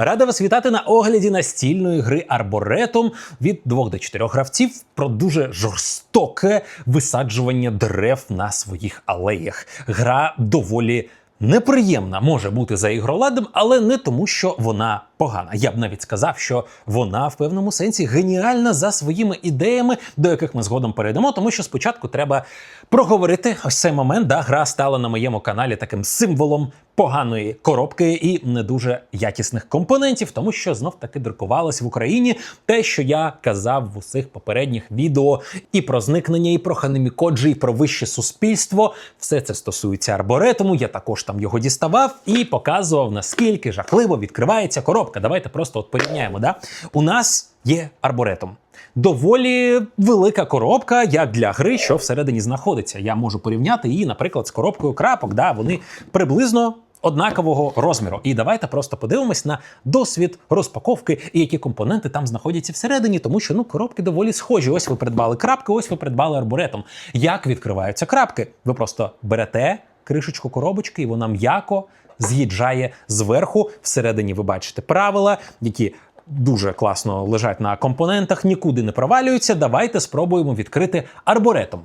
Рада вас вітати на огляді настільної гри Арборетум від 2 до 4 гравців про дуже жорстоке висаджування дерев на своїх алеях. Гра доволі неприємна може бути за ігроладом, але не тому, що вона погана. Я б навіть сказав, що вона в певному сенсі геніальна за своїми ідеями, до яких ми згодом перейдемо, тому що спочатку треба проговорити ось цей момент. Да, гра стала на моєму каналі таким символом поганої коробки і не дуже якісних компонентів, тому що знов таки друкувалось в Україні те, що я казав в усіх попередніх відео і про зникнення, і про ханемікоджі, і про вище суспільство. Все це стосується арборетуму. Я також там його діставав і показував, наскільки жахливо відкривається коробка. Давайте просто от порівняємо. Да? У нас є арборетум. Доволі велика коробка, як для гри, що всередині знаходиться. Я можу порівняти її, наприклад, з коробкою крапок. Да, вони приблизно однакового розміру. І давайте просто подивимось на досвід розпаковки і які компоненти там знаходяться всередині, тому що ну коробки доволі схожі. Ось ви придбали крапки, ось ви придбали арбуретом. Як відкриваються крапки? Ви просто берете кришечку коробочки, і вона м'яко з'їжджає зверху. Всередині ви бачите правила, які дуже класно лежать на компонентах, нікуди не провалюються. Давайте спробуємо відкрити арборетом.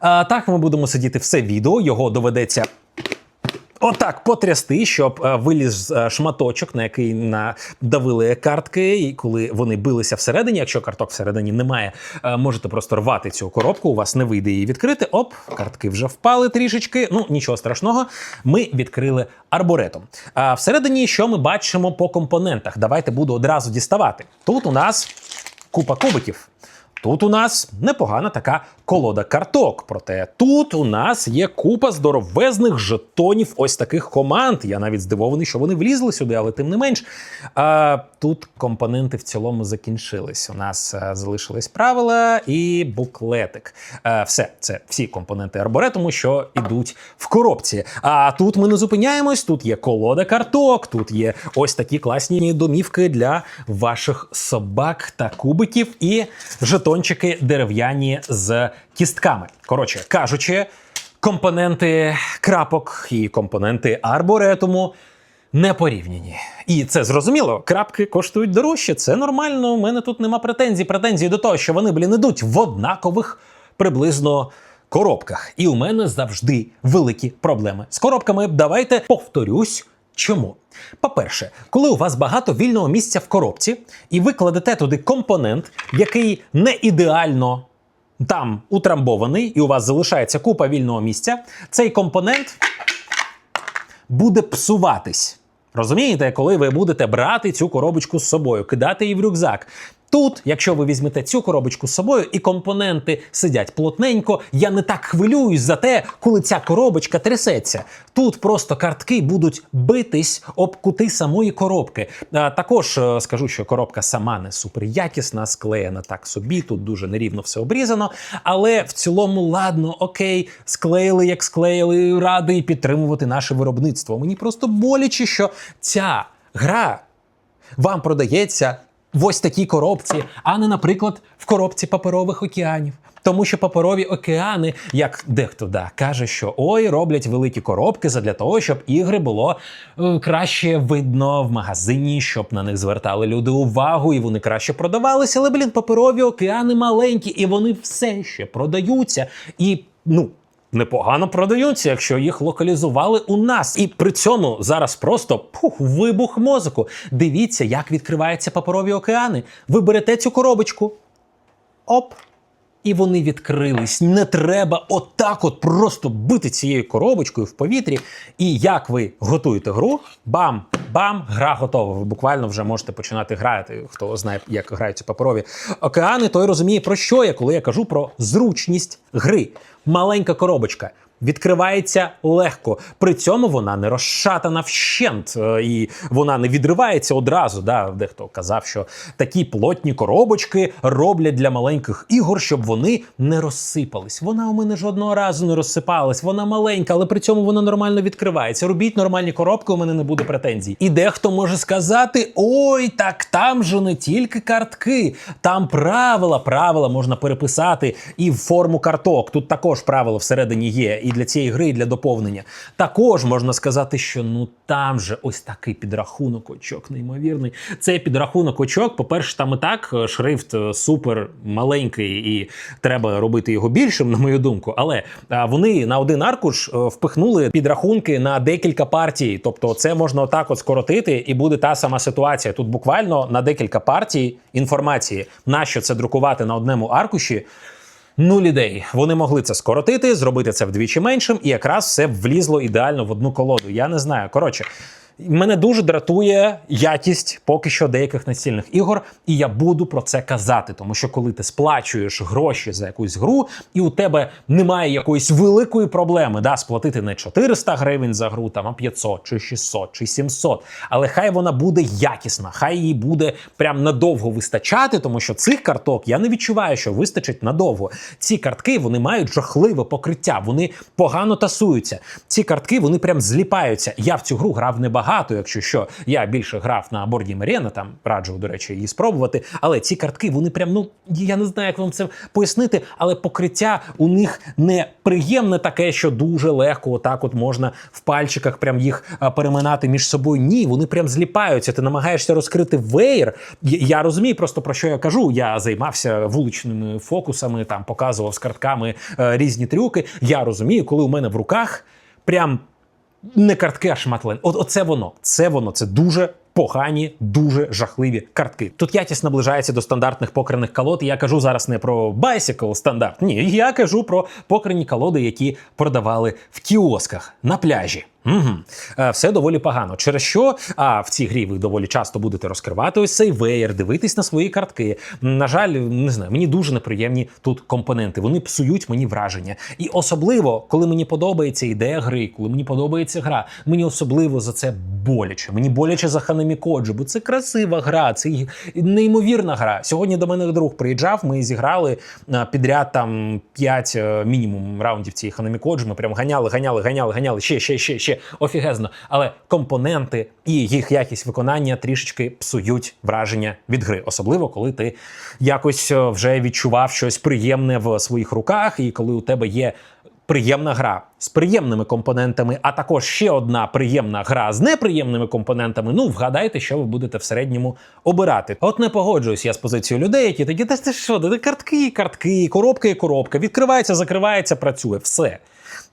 А, так, ми будемо сидіти все відео, його доведеться. Отак потрясти, щоб е, виліз е, шматочок, на який надавили картки, і коли вони билися всередині. Якщо карток всередині немає, е, можете просто рвати цю коробку. У вас не вийде її відкрити. Оп, картки вже впали трішечки. Ну нічого страшного. Ми відкрили арборетом. А всередині, що ми бачимо по компонентах? Давайте буду одразу діставати. Тут у нас купа кубиків. Тут у нас непогана така колода карток. Проте тут у нас є купа здоровезних жетонів ось таких команд. Я навіть здивований, що вони влізли сюди, але тим не менш. А, Тут компоненти в цілому закінчились. У нас залишились правила і буклетик. Все, це всі компоненти арборетуму, що йдуть в коробці. А тут ми не зупиняємось. Тут є колода карток, тут є ось такі класні домівки для ваших собак та кубиків і жетончики дерев'яні з кістками. Коротше кажучи, компоненти крапок і компоненти арборетуму не порівняні. І це зрозуміло. Крапки коштують дорожче. Це нормально. У мене тут нема претензій. Претензій до того, що вони, блін, ідуть в однакових приблизно. Коробках, і у мене завжди великі проблеми з коробками. Давайте повторюсь, Чому? По-перше, коли у вас багато вільного місця в коробці, і ви кладете туди компонент, який не ідеально там утрамбований, і у вас залишається купа вільного місця, цей компонент буде псуватись. Розумієте, коли ви будете брати цю коробочку з собою, кидати її в рюкзак. Тут, якщо ви візьмете цю коробочку з собою і компоненти сидять плотненько, я не так хвилююсь за те, коли ця коробочка трясеться. Тут просто картки будуть битись об кути самої коробки. А, також е, скажу, що коробка сама не супер якісна, склеєна так собі. Тут дуже нерівно все обрізано. Але в цілому, ладно, окей, склеїли, як склеїли, радий підтримувати наше виробництво. Мені просто боляче, що ця гра вам продається в ось такій коробці, а не, наприклад, в коробці паперових океанів. Тому що паперові океани, як дехто да, каже, що ой, роблять великі коробки задля того, щоб ігри було е, краще видно в магазині, щоб на них звертали люди увагу, і вони краще продавалися. Але, блін, паперові океани маленькі, і вони все ще продаються. І ну. Непогано продаються, якщо їх локалізували у нас. І при цьому зараз просто пух, вибух мозку. Дивіться, як відкриваються паперові океани. Ви берете цю коробочку. Оп. І вони відкрились. Не треба отак от просто бити цією коробочкою в повітрі. І як ви готуєте гру, бам, бам, гра готова. Ви буквально вже можете починати грати. Хто знає, як граються паперові океани, той розуміє, про що я, коли я кажу про зручність гри. Маленька коробочка. Відкривається легко, при цьому вона не розшатана вщент, е, і вона не відривається одразу. Да? Дехто казав, що такі плотні коробочки роблять для маленьких ігор, щоб вони не розсипались. Вона у мене жодного разу не розсипалась. Вона маленька, але при цьому вона нормально відкривається. Робіть нормальні коробки, у мене не буде претензій. І дехто може сказати: ой, так там же не тільки картки, там правила, правила можна переписати і в форму карток. Тут також правила всередині є. І для цієї гри, і для доповнення. Також можна сказати, що ну там же ось такий підрахунок очок, неймовірний. Цей підрахунок очок, по-перше, там і так е, шрифт е, супер маленький, і треба робити його більшим, на мою думку. Але вони на один аркуш е, впихнули підрахунки на декілька партій. Тобто, це можна отак от скоротити, і буде та сама ситуація. Тут буквально на декілька партій інформації, на що це друкувати на одному аркуші. Нуль ідей. Вони могли це скоротити, зробити це вдвічі меншим, і якраз все влізло ідеально в одну колоду. Я не знаю. Коротше, мене дуже дратує якість поки що деяких настільних ігор, і я буду про це казати. Тому що коли ти сплачуєш гроші за якусь гру, і у тебе немає якоїсь великої проблеми, да, сплатити не 400 гривень за гру, там а 500, чи 600, чи 700. Але хай вона буде якісна, хай їй буде прям надовго вистачати, тому що цих карток я не відчуваю, що вистачить надовго. Ці картки вони мають жахливе покриття, вони погано тасуються. Ці картки вони прям зліпаються. Я в цю гру грав небагато, якщо що. Я більше грав на борді Маріна, там раджу, до речі, її спробувати. Але ці картки, вони прям, ну я не знаю, як вам це пояснити, але покриття у них не приємне таке, що дуже легко, отак от можна в пальчиках прям їх переминати між собою. Ні, вони прям зліпаються. Ти намагаєшся розкрити веєр. Я, я розумію просто про що я кажу. Я займався вуличними фокусами, там показував з картками е, різні трюки. Я розумію, коли у мене в руках прям не картки, а шматлен. От оце воно. Це воно. Це дуже. Погані, дуже жахливі картки. Тут якість наближається до стандартних покерних колод. І я кажу зараз не про Bicycle стандарт. Ні, я кажу про покерні колоди, які продавали в кіосках на пляжі. Угу. Е, Все доволі погано. Через що а в цій грі ви доволі часто будете розкривати ось цей веєр, дивитись на свої картки. На жаль, не знаю, мені дуже неприємні тут компоненти. Вони псують мені враження. І особливо, коли мені подобається ідея гри, коли мені подобається гра, мені особливо за це боляче. Мені боляче за Ханамі Коджі, бо це красива гра, це неймовірна гра. Сьогодні до мене друг приїжджав. Ми зіграли підряд там 5 мінімум раундів цієї Ханамі Коджі. Ми прям ганяли, ганяли, ганяли, ганяли ще, ще, ще, ще офігезно. Але компоненти і їх якість виконання трішечки псують враження від гри, особливо коли ти якось е, вже відчував щось приємне в своїх руках, і коли у тебе є. Приємна гра з приємними компонентами, а також ще одна приємна гра з неприємними компонентами. Ну, вгадайте, що ви будете в середньому обирати. От не погоджуюсь я з позицією людей, які такі, та це що, де картки, картки, коробка і коробка. Відкривається, закривається, працює. Все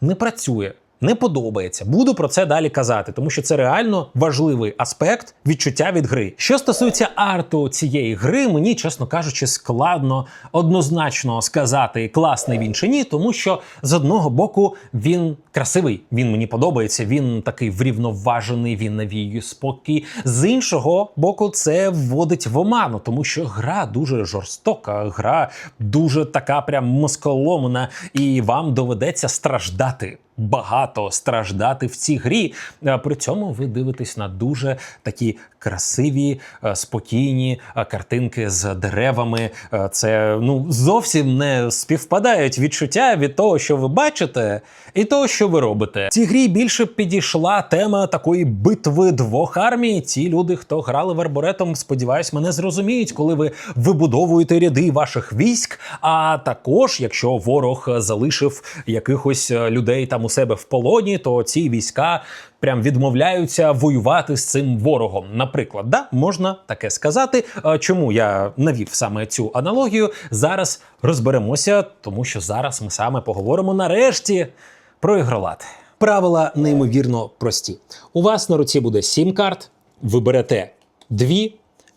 не працює. Не подобається, буду про це далі казати, тому що це реально важливий аспект відчуття від гри. Що стосується арту цієї гри, мені, чесно кажучи, складно однозначно сказати, класний він чи ні, тому що з одного боку він красивий, він мені подобається, він такий врівноважений, він навіює спокій. З іншого боку, це вводить в оману, тому що гра дуже жорстока, гра дуже така прям москоломна, і вам доведеться страждати багато страждати в цій грі. Е, При цьому ви дивитесь на дуже такі красиві, е, спокійні е, картинки з деревами. Е, Це ну зовсім не співпадають відчуття від того, що ви бачите, і того, що ви робите. Цій грі більше підійшла тема такої битви двох армій. Ті люди, хто грали в арборетом, сподіваюсь, мене зрозуміють, коли ви вибудовуєте ряди ваших військ. А також, якщо ворог залишив якихось людей там у себе в полоні, то ці війська прям відмовляються воювати з цим ворогом. Наприклад, да, можна таке сказати. Чому я навів саме цю аналогію? Зараз розберемося, тому що зараз ми саме поговоримо нарешті про ігролад. Правила неймовірно прості. У вас на руці буде сім карт. Ви берете дві,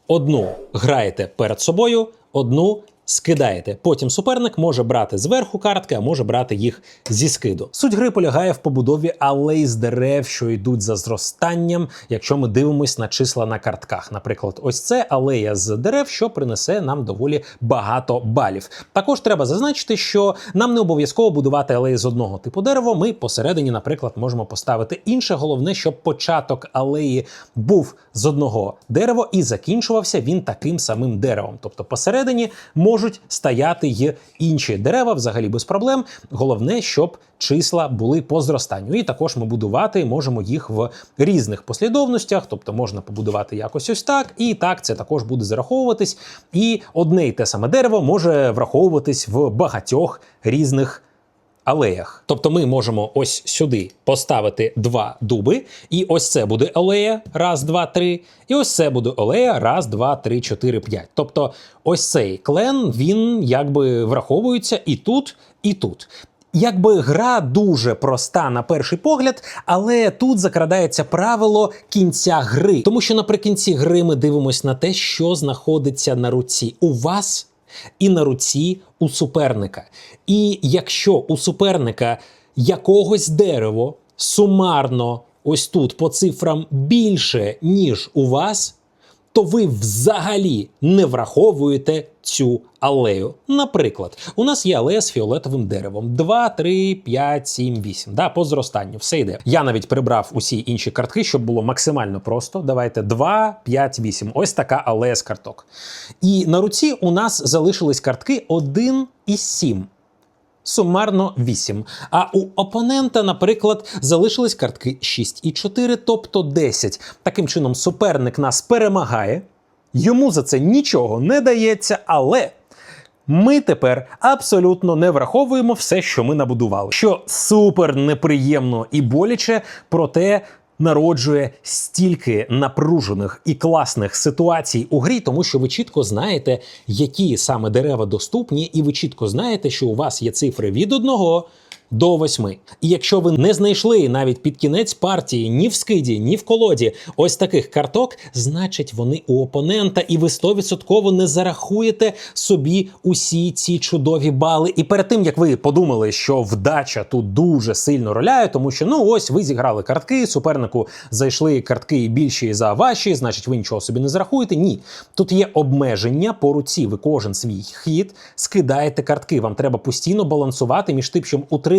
одну граєте перед собою, одну скидаєте. Потім суперник може брати зверху картки, а може брати їх зі скиду. Суть гри полягає в побудові алей з дерев, що йдуть за зростанням, якщо ми дивимось на числа на картках. Наприклад, ось це алея з дерев, що принесе нам доволі багато балів. Також треба зазначити, що нам не обов'язково будувати алеї з одного типу дерева. Ми посередині, наприклад, можемо поставити інше. Головне, щоб початок алеї був з одного дерева і закінчувався він таким самим деревом. Тобто посередині можуть стояти й інші дерева взагалі без проблем. Головне, щоб числа були по зростанню. І також ми будувати можемо їх в різних послідовностях, тобто можна побудувати якось ось так, і так це також буде зараховуватись. І одне й те саме дерево може враховуватись в багатьох різних алеях. Тобто ми можемо ось сюди поставити два дуби, і ось це буде алея, раз, два, три. І ось це буде алея, раз, два, три, чотири, п'ять. Тобто, ось цей клен він якби враховується і тут, і тут. Якби гра дуже проста на перший погляд, але тут закрадається правило кінця гри. Тому що наприкінці гри ми дивимося на те, що знаходиться на руці у вас і на руці у суперника. І якщо у суперника якогось дерево сумарно ось тут по цифрам більше, ніж у вас, то ви взагалі не враховуєте цю алею. Наприклад, у нас є алея з фіолетовим деревом 2, 3, 5, 7, 8. Да, по зростанню все йде. Я навіть прибрав усі інші картки, щоб було максимально просто. Давайте 2, 5, 8. Ось така алея з карток. І на руці у нас залишились картки 1 і 7 сумарно 8. А у опонента, наприклад, залишились картки 6 і 4, тобто 10. Таким чином, суперник нас перемагає, йому за це нічого не дається, але. Ми тепер абсолютно не враховуємо все, що ми набудували, що супер неприємно і боляче, проте народжує стільки напружених і класних ситуацій у грі, тому що ви чітко знаєте, які саме дерева доступні, і ви чітко знаєте, що у вас є цифри від 1 до 8. І якщо ви не знайшли навіть під кінець партії ні в скиді, ні в колоді ось таких карток, значить вони у опонента, і ви 100% не зарахуєте собі усі ці чудові бали. І перед тим як ви подумали, що вдача тут дуже сильно роляє, тому що ну ось ви зіграли картки, супернику зайшли картки більші за ваші, значить ви нічого собі не зарахуєте. Ні, тут є обмеження по руці. Ви кожен свій хід скидаєте картки. Вам треба постійно балансувати між тим, щоб утримувати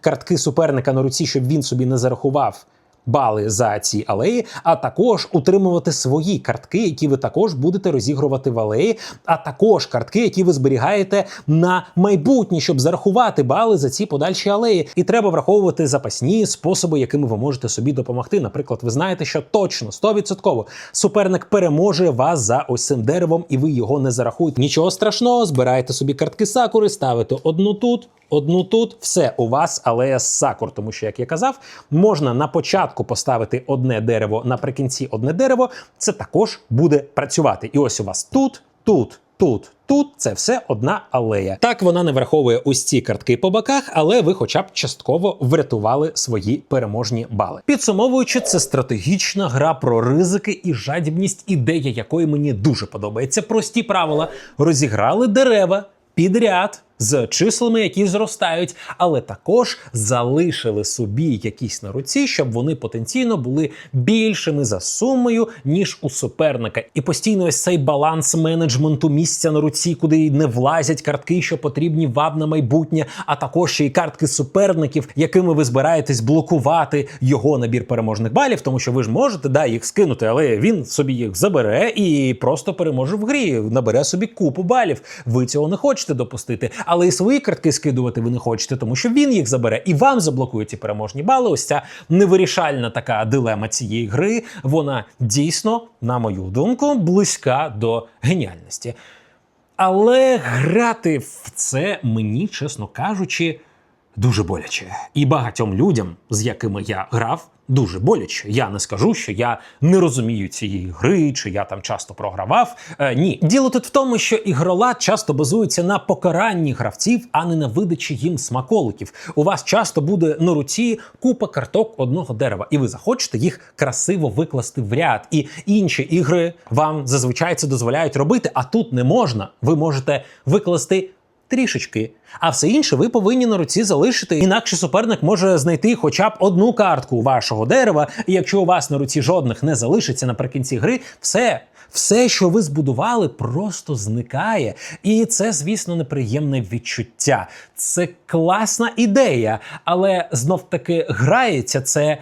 картки суперника на руці, щоб він собі не зарахував. Бали за ці алеї, а також утримувати свої картки, які ви також будете розігрувати в алеї, а також картки, які ви зберігаєте на майбутнє, щоб зарахувати бали за ці подальші алеї. І треба враховувати запасні способи, якими ви можете собі допомогти. Наприклад, ви знаєте, що точно 100% суперник переможе вас за ось цим деревом, і ви його не зарахуєте. Нічого страшного, збирайте собі картки сакури, ставите одну тут. Одну тут все у вас алея з сакур, тому що, як я казав, можна на початку поставити одне дерево, наприкінці одне дерево. Це також буде працювати. І ось у вас тут, тут, тут, тут це все одна алея. Так вона не враховує ось ці картки по боках, але ви, хоча б частково врятували свої переможні бали. Підсумовуючи, це стратегічна гра про ризики і жадібність, ідея якої мені дуже подобається. Прості правила розіграли дерева підряд з числами, які зростають, але також залишили собі якісь на руці, щоб вони потенційно були більшими за сумою, ніж у суперника. І постійно ось цей баланс менеджменту місця на руці, куди не влазять картки, що потрібні вам на майбутнє, а також ще й картки суперників, якими ви збираєтесь блокувати його набір переможних балів, тому що ви ж можете да, їх скинути, але він собі їх забере і просто переможе в грі, набере собі купу балів. Ви цього не хочете допустити але і свої картки скидувати ви не хочете, тому що він їх забере і вам заблокує ці переможні бали. Ось ця невирішальна така дилема цієї гри. Вона дійсно, на мою думку, близька до геніальності. Але грати в це мені, чесно кажучи, дуже боляче. І багатьом людям, з якими я грав, дуже боляче. Я не скажу, що я не розумію цієї гри, чи я там часто програвав. Е, ні, діло тут в тому, що ігролад часто базується на покаранні гравців, а не на видачі їм смаколиків. У вас часто буде на руці купа карток одного дерева, і ви захочете їх красиво викласти в ряд. І інші ігри вам зазвичай це дозволяють робити, а тут не можна. Ви можете викласти трішечки. А все інше ви повинні на руці залишити. Інакше суперник може знайти хоча б одну картку вашого дерева. І якщо у вас на руці жодних не залишиться наприкінці гри, все. Все, що ви збудували, просто зникає. І це, звісно, неприємне відчуття. Це класна ідея, але знов таки грається це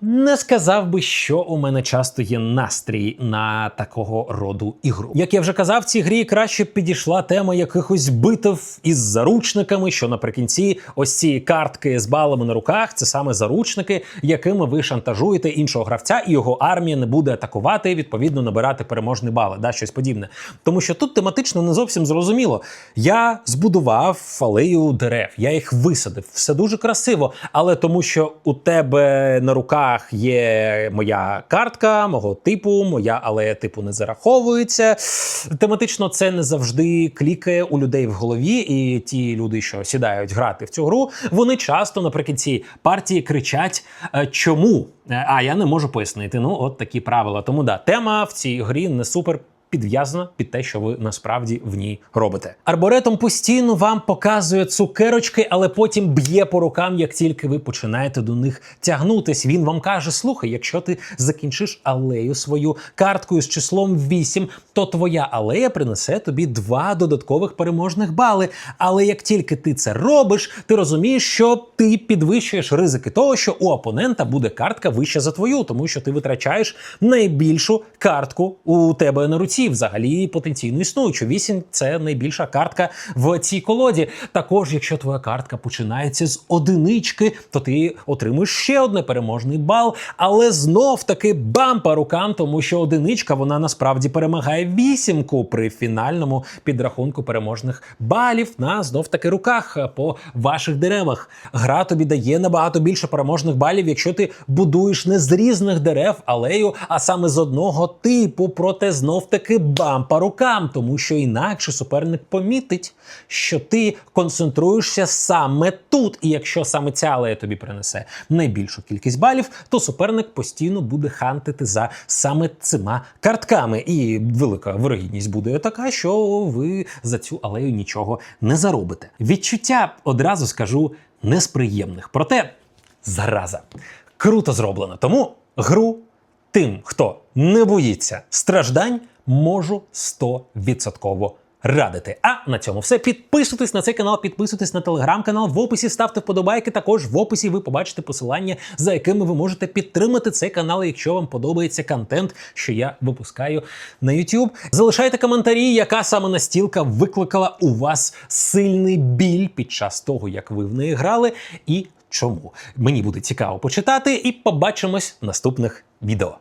Не сказав би, що у мене часто є настрій на такого роду ігру. Як я вже казав, цій грі краще підійшла тема якихось битв із заручниками, що наприкінці ось ці картки з балами на руках це саме заручники, якими ви шантажуєте іншого гравця, і його армія не буде атакувати, відповідно набирати переможні бали, да, щось подібне. Тому що тут тематично не зовсім зрозуміло. Я збудував алею дерев, я їх висадив, все дуже красиво, але тому, що у тебе на руках є моя картка, мого типу, моя алея типу не зараховується. Тематично це не завжди клікає у людей в голові, і ті люди, що сідають грати в цю гру, вони часто наприкінці партії кричать, «Е, чому? Е, А я не можу пояснити. Ну, от такі правила. Тому да, тема в цій грі не супер. Підв'язана під те, що ви насправді в ній робите. Арборетом постійно вам показує цукерочки, але потім б'є по рукам, як тільки ви починаєте до них тягнутись. Він вам каже: слухай, якщо ти закінчиш алею свою карткою з числом 8, то твоя алея принесе тобі два додаткових переможних бали. Але як тільки ти це робиш, ти розумієш, що ти підвищуєш ризики того, що у опонента буде картка вища за твою, тому що ти витрачаєш найбільшу картку у тебе на руці. Взагалі потенційно існуючу. 8 – це найбільша картка в цій колоді. Також, якщо твоя картка починається з одинички, то ти отримуєш ще один переможний бал. Але знов таки бам по рукам, тому що одиничка вона насправді перемагає вісімку при фінальному підрахунку переможних балів на знов таки руках е, по ваших деревах. Гра тобі дає набагато більше переможних балів, якщо ти будуєш не з різних дерев алею, а саме з одного типу. Проте знов таки бам по рукам, тому що інакше суперник помітить, що ти концентруєшся саме тут. І якщо саме ця алея тобі принесе найбільшу кількість балів, то суперник постійно буде хантити за саме цими картками. І велика вирогідність буде така, що ви за цю алею нічого не заробите. Відчуття одразу скажу не з приємних, проте зараза круто зроблено. Тому гру тим, хто не боїться страждань, можу 100% радити. А на цьому все. Підписуйтесь на цей канал, підписуйтесь на телеграм-канал. В описі ставте вподобайки. Також в описі ви побачите посилання, за якими ви можете підтримати цей канал, якщо вам подобається контент, що я випускаю на YouTube. Залишайте коментарі, яка саме настілка викликала у вас сильний біль під час того, як ви в неї грали, і чому. Мені буде цікаво почитати, і побачимось в наступних відео.